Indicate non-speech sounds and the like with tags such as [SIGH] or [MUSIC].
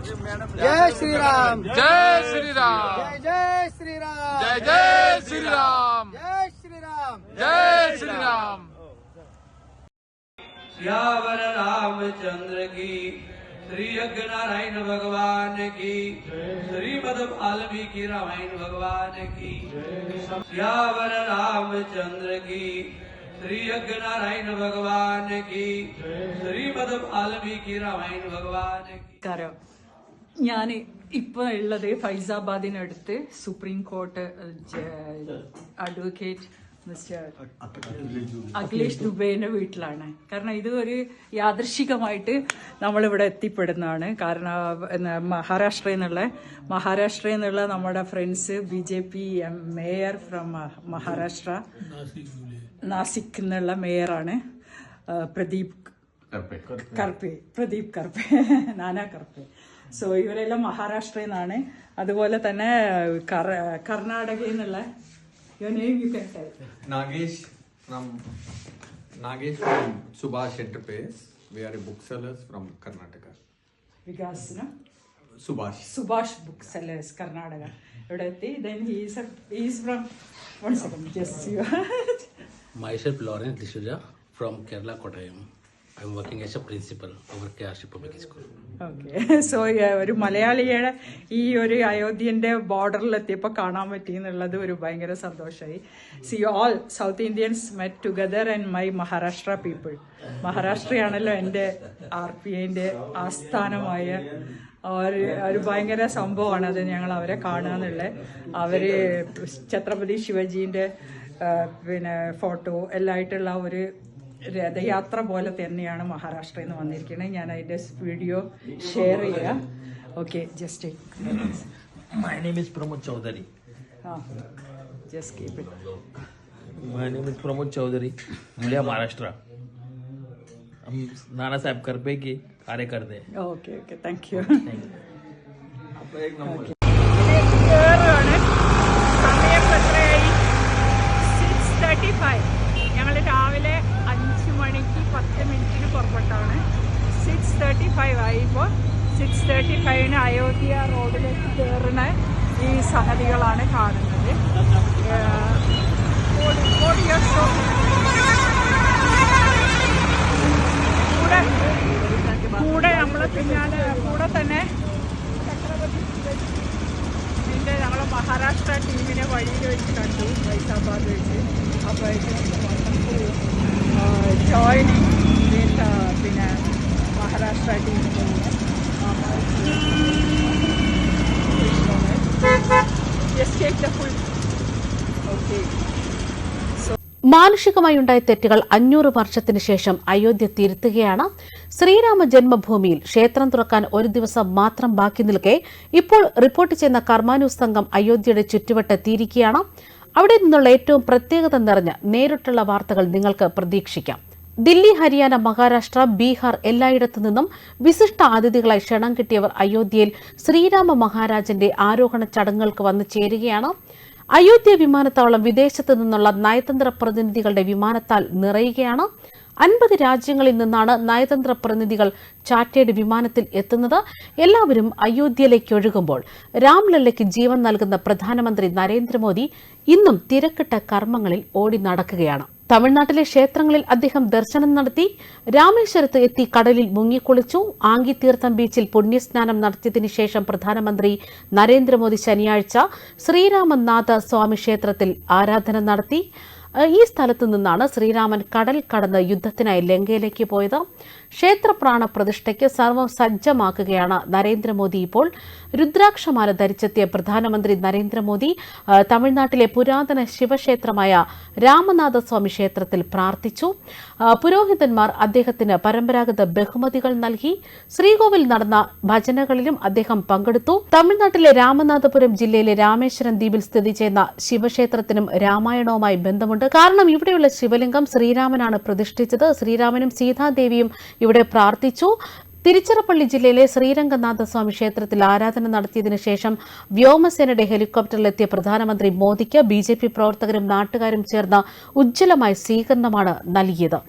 जय श्री राम जय श्री राम जय श्री राम जय जय श्री राम जय श्री राम जय श्री राम श्यावर रामचंद्र की श्री यज्ञ नारायण भगवान की श्रीमद वाल्मीकि रामायण भगवान की। श्यावर रामचंद्र की श्री यज्ञ नारायण भगवान की श्रीमद वाल्मीकि रामायण भगवान की। ഞാൻ ഇപ്പോൾ ഉള്ളത് ഫൈസാബാദിനടുത്ത് supreme court advocate mister Akhilesh ദുബൈന്റെ വീട്ടിലാണ്. കാരണം ഇത് ഒരു യാദൃശികമായിട്ട് നമ്മളിവിടെ എത്തിപ്പെടുന്നതാണ്. കാരണം മഹാരാഷ്ട്രയിൽ നിന്നുള്ള മഹാരാഷ്ട്രയിൽ നിന്നുള്ള നമ്മുടെ friends B J P mayor from Maharashtra. Nashik എന്നുള്ള മേയറാണ് പ്രദീപ് കർപ്പെ പ്രദീപ് കർപ്പെ [LAUGHS] നാനാ കർപ്പെ സോ ഇവരെല്ലാം മഹാരാഷ്ട്രയിൽ നിന്നാണ്. അതുപോലെ തന്നെ കർ- കർണാടകയിൽ നിന്നുള്ള your name you can tell Nagesh from Nagesh from Subhash Enterprise. We are a booksellers from Karnataka. വികാസിന്? Subhash. Subhash book sellers Karnataka. ഇവിടെ എത്തി. Then he's he's from one second just you Myself Lawrence D'Souza from Kerala Kottayam. I'm working as a principal over KRC Public School. Okay so [LAUGHS] ഒരു മലയാളിയുടെ ഈ ഒരു അയോധ്യന്റെ ബോർഡറിൽ എത്തിയപ്പോൾ കാണാൻ പറ്റി എന്നുള്ളത് ഒരു ഭയങ്കര സന്തോഷമായി see all south Indians met together and my Maharashtra people മഹാരാഷ്ട്രയാണല്ലോ എന്റെ ആർ പി ഐന്റെ ആസ്ഥാനമായ ഒരു ഒരു ഭയങ്കര സംഭവമാണ് അത് ഞങ്ങൾ അവരെ കാണുക എന്നുള്ളത് അവർ ഛത്രപതി ശിവജീന്റെ പിന്നെ ഫോട്ടോ എല്ലായിട്ടുള്ള ഒരു രഥയാത്ര പോലെ തന്നെയാണ് മഹാരാഷ്ട്രയിൽ നിന്ന് വന്നിരിക്കുന്നത് ഞാൻ അതിൻ്റെ വീഡിയോ ഷെയർ ചെയ്യാം okay just My name is Pramod Chaudhary. Ah just keep it My name is Pramod Chaudhary, Mulya, Maharashtra. हम नाना साहब करपे के कार्य करते हैं ഓക്കെ ഓക്കെ താങ്ക് യു एक number. കയറുകയാണ് സമയം എത്രയായി six thirty five thirty five ആയി ഇപ്പോൾ സിക്സ് തേർട്ടി ഫൈവിന് അയോധ്യ റോഡിലേക്ക് കയറുന്ന ഈ സംഗതികളാണ് കാണുന്നത്. കൂടെ കൂടെ നമ്മൾ പിന്നാലെ കൂടെ തന്നെ ഇതിന്റെ ഞങ്ങൾ മഹാരാഷ്ട്ര ടീമിനെ വഴിയിൽ വെച്ച് കണ്ടു ഫൈസാബാദ് വെച്ച്. അപ്പോൾ ജോയിനിങ് വിത്ത് പിന്നെ Maharashtra team just take the full okay മാനുഷികമായി ഉണ്ടായ തെറ്റുകൾ അഞ്ഞൂറ് വർഷത്തിന് ശേഷം അയോധ്യ തിരുത്തുകയാണ്. ശ്രീരാമ ജന്മഭൂമിയിൽ ക്ഷേത്രം തുറക്കാൻ ഒരു ദിവസം മാത്രം ബാക്കി നിൽക്കെ ഇപ്പോൾ റിപ്പോർട്ട് ചെയ്യുന്ന കർമാനൂസ് സംഘം അയോധ്യയുടെ ചുറ്റുവട്ടെത്തിയിരിക്കുകയാണ് അവിടെ നിന്നുള്ള ഏറ്റവും പ്രത്യേകത നിറഞ്ഞ നേരിട്ടുള്ള വാർത്തകൾ നിങ്ങൾക്ക് പ്രതീക്ഷിക്കാം. ദില്ലി ഹരിയാന മഹാരാഷ്ട്ര ബീഹാർ എല്ലായിടത്തു നിന്നും വിശിഷ്ട അതിഥികളായി ക്ഷണം കിട്ടിയവർ അയോധ്യയിൽ ശ്രീരാമ മഹാരാജന്റെ ആരോഹണ ചടങ്ങുകൾക്ക് വന്നു ചേരുകയാണ്. അയോധ്യ വിമാനത്താവളം വിദേശത്തു നിന്നുള്ള നയതന്ത്ര പ്രതിനിധികളുടെ വിമാനത്താൽ നിറയുകയാണ്. അൻപത് രാജ്യങ്ങളിൽ നിന്നാണ് നയതന്ത്ര പ്രതിനിധികൾ ചാറ്റേഡ് വിമാനത്തിൽ എത്തുന്നത്. എല്ലാവരും അയോധ്യയിലേക്ക് ഒഴുകുമ്പോൾ രാംലല്ലയ്ക്ക് ജീവൻ നൽകുന്ന പ്രധാനമന്ത്രി നരേന്ദ്രമോദി ഇന്നും തിരക്കിട്ട കർമ്മങ്ങളിൽ ഓടി നടക്കുകയാണ്. തമിഴ്നാട്ടിലെ ക്ഷേത്രങ്ങളിൽ അദ്ദേഹം ദർശനം നടത്തി രാമേശ്വരത്ത് എത്തി കടലിൽ മുങ്ങിക്കുളിച്ചു ആങ്കിത്തീർത്ഥം ബീച്ചിൽ പുണ്യസ്നാനം നടത്തിയതിനു ശേഷം പ്രധാനമന്ത്രി നരേന്ദ്രമോദി ശനിയാഴ്ച ശ്രീരാമനാഥ സ്വാമി ക്ഷേത്രത്തിൽ ആരാധന നടത്തി. ഈ സ്ഥലത്തു നിന്നാണ് ശ്രീരാമൻ കടൽ കടന്ന് യുദ്ധത്തിനായി ലങ്കയിലേക്ക് പോയത്. ക്ഷേത്രപ്രാണ പ്രതിഷ്ഠയ്ക്ക് സർവം സജ്ജമാക്കുകയാണ് നരേന്ദ്രമോദി ഇപ്പോൾ. രുദ്രാക്ഷമാല ധരിച്ചെത്തിയ പ്രധാനമന്ത്രി നരേന്ദ്രമോദി തമിഴ്നാട്ടിലെ പുരാതന ശിവക്ഷേത്രമായ രാമനാഥസ്വാമി ക്ഷേത്രത്തിൽ പ്രാർത്ഥിച്ചു. പുരോഹിതന്മാർ അദ്ദേഹത്തിന് പരമ്പരാഗത ബഹുമതികൾ നൽകി. ശ്രീകോവിൽ നടന്ന ഭജനകളിലും അദ്ദേഹം പങ്കെടുത്തു. തമിഴ്നാട്ടിലെ രാമനാഥപുരം ജില്ലയിലെ രാമേശ്വരം ദ്വീപിൽ സ്ഥിതി ചെയ്യുന്ന ശിവക്ഷേത്രത്തിനും രാമായണവുമായി ബന്ധമുണ്ട്. കാരണം ഇവിടെയുള്ള ശിവലിംഗം ശ്രീരാമനാണ് പ്രതിഷ്ഠിച്ചത്. ശ്രീരാമനും സീതാദേവിയും ഇവിടെ പ്രാർത്ഥിച്ചു. തിരുച്ചിറപ്പള്ളി ജില്ലയിലെ ശ്രീരംഗനാഥസ്വാമി ക്ഷേത്രത്തിൽ ആരാധന നടത്തിയതിനു ശേഷം വ്യോമസേനയുടെ ഹെലികോപ്റ്ററിലെത്തിയ പ്രധാനമന്ത്രി മോദിക്ക് ബി പ്രവർത്തകരും നാട്ടുകാരും ചേർന്ന് ഉജ്ജ്വലമായ സ്വീകരണമാണ് നൽകിയത്.